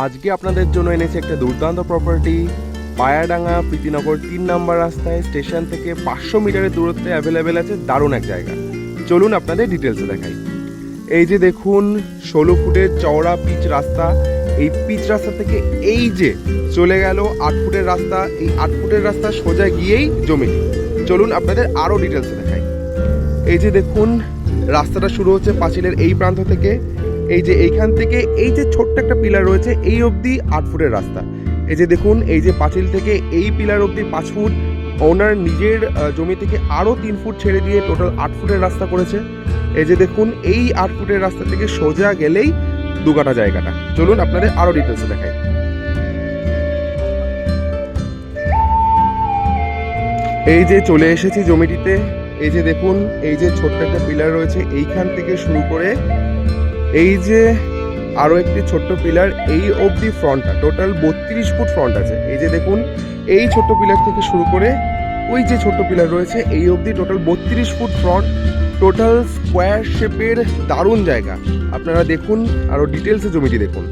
আজকে আপনাদের জন্য এনেছে একটা দুর্দান্ত প্রপার্টি পায়াডাঙ্গা প্রীতিনগর তিন নম্বর রাস্তায়, স্টেশন থেকে পাঁচশো মিটারের দূরত্বে অ্যাভেলেবেল আছে, দারুণ এক জায়গা। চলুন আপনাদের ডিটেলসে দেখাই। এই যে দেখুন, ষোলো ফুটের চওড়া পিচ রাস্তা। এই পিচ রাস্তা থেকে এই যে চলে গেল আট ফুটের রাস্তা, এই আট ফুটের রাস্তা সোজা গিয়েই জমিটি চলুন আপনাদের আরও ডিটেলসে দেখাই। এই যে দেখুন, রাস্তাটা শুরু হচ্ছে পাঁচিলের এই প্রান্ত থেকে। এই যে এইখান থেকে এই যে ছোট্ট একটা পিলার রয়েছে, এই অবধি আট ফুটের রাস্তা। এই যে দেখুন, এই যে পাঁচিল থেকে এই পিলার অবধি পাঁচ ফুট ওনার নিজের জমি থেকে আরও তিন ফুট ছেড়ে দিয়ে টোটাল আট ফুটের রাস্তা করেছে। এই যে দেখুন, এই আট ফুটের রাস্তা থেকে সোজা গেলেই দুগাটা জায়গাটা। চলুন আপনাদের আরও ডিটেলসে দেখাই। এই যে চলে এসেছি জমিটিতে। এই যে দেখুন, এই যে ছোট্ট একটা পিলার রয়েছে, এইখান থেকে শুরু করে এই যে আরও একটি ছোট্ট পিলার, এই অবধি ফ্রন্টটা টোটাল বত্রিশ ফুট ফ্রন্ট আছে। এই যে দেখুন, এই ছোট্ট পিলার থেকে শুরু করে ওই যে ছোট্ট পিলার রয়েছে, এই অবধি টোটাল বত্রিশ ফুট ফ্রন্ট টোটাল স্কোয়ার শেপের দারুণ জায়গা। আপনারা দেখুন আরও ডিটেলসে জমিটি দেখুন।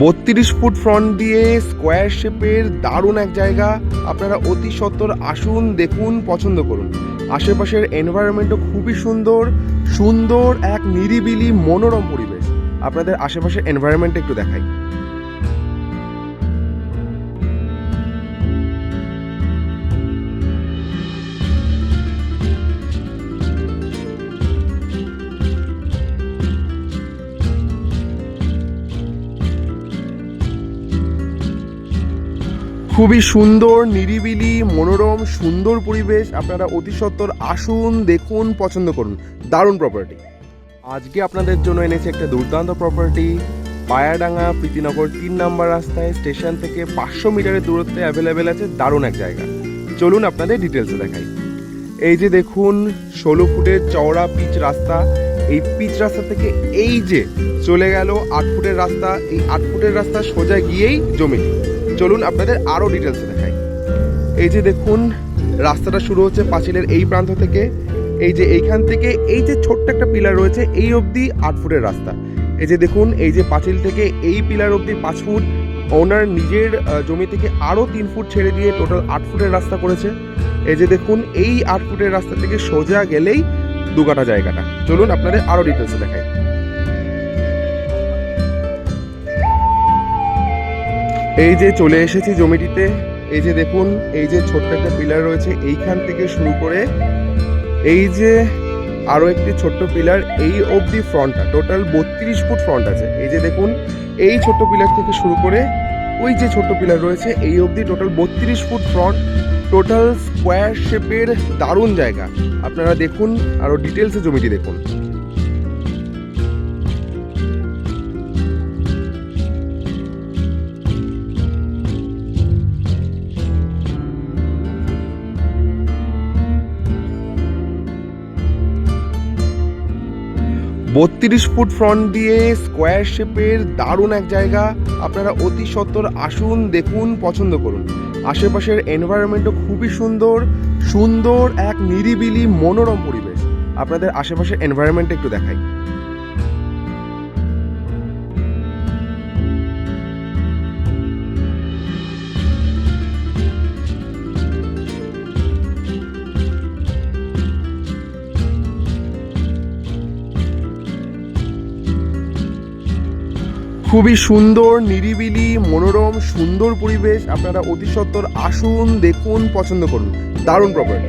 বত্রিশ ফুট ফ্রন্ট দিয়ে স্কোয়ার শেপের দারুণ এক জায়গা। আপনারা অতি সত্তর আসুন, দেখুন, পছন্দ করুন। আশেপাশের এনভায়রনমেন্টও খুবই সুন্দর সুন্দর এক নিরিবিলি মনোরম পরিবেশ। আপনাদের আশেপাশের এনভায়রনমেন্ট একটু দেখাই। খুবই সুন্দর, নিরিবিলি, মনোরম, সুন্দর পরিবেশ। আপনারা অতি সত্বর আসুন, দেখুন, পছন্দ করুন। দারুণ প্রপার্টি আজকে আপনাদের জন্য এনেছে একটা দুর্দান্ত প্রপার্টি পায়াডাঙ্গা প্রীতিনগর তিন নম্বর রাস্তায়, স্টেশন থেকে পাঁচশো মিটারের দূরত্বে অ্যাভেলেবেল আছে। দারুণ এক জায়গা। চলুন আপনাদের ডিটেলসে দেখাই। এই যে দেখুন, ষোলো ফুটের চওড়া পিচ রাস্তা। এই পিচ রাস্তা থেকে এই যে চলে গেল আট ফুটের রাস্তা। এই আট ফুটের রাস্তা সোজা গিয়েই জমিটি। চলুন আপনাদের আরও ডিটেলসে দেখাই। এই যে দেখুন, রাস্তাটা শুরু হচ্ছে পাঁচিলের এই প্রান্ত থেকে। এই যে এইখান থেকে এই যে ছোট্ট একটা পিলার রয়েছে, এই অবধি আট ফুটের রাস্তা। এই যে দেখুন, এই যে পাঁচিল থেকে এই পিলার অবধি পাঁচ ফুট। ওনার নিজের জমি থেকে আরও তিন ফুট ছেড়ে দিয়ে টোটাল আট ফুটের রাস্তা করেছে। এই যে দেখুন, এই আট ফুটের রাস্তা থেকে সোজা গেলেই দুগাটা জায়গাটা। চলুন আপনাদের আরও ডিটেলসে দেখাই। এই যে চলে এসেছি জমিটিতে, এই যে দেখুন, এই যে ছোট্ট একটা পিলার রয়েছে, এইখান থেকে শুরু করে এই যে আরও একটি ছোট্ট পিলার, এই অবধি ফ্রন্টটা, টোটাল বত্রিশ ফুট ফ্রন্ট আছে। এই যে দেখুন, এই ছোট্ট পিলার থেকে শুরু করে ওই যে ছোট্ট পিলার রয়েছে, এই অবধি টোটাল বত্রিশ ফুট ফ্রন্ট, টোটাল স্কোয়ার শেপের দারুণ জায়গা। আপনারা দেখুন আরও ডিটেলসে জমিটি দেখুন। বত্রিশ ফুট ফ্রন্ট দিয়ে স্কোয়ার শেপের দারুণ এক জায়গা। আপনারা অতি সত্তর আসুন, দেখুন, পছন্দ করুন। আশেপাশের এনভায়রনমেন্টও খুবই সুন্দর সুন্দর এক নিরিবিলি মনোরম পরিবেশ। আপনাদের আশেপাশের এনভায়রনমেন্ট একটু দেখাই। খুবই সুন্দর, নিরিবিলি, মনোরম, সুন্দর পরিবেশ। আপনারা অতি সত্বর আসুন, দেখুন, পছন্দ করুন। দারুণ প্রপার্টি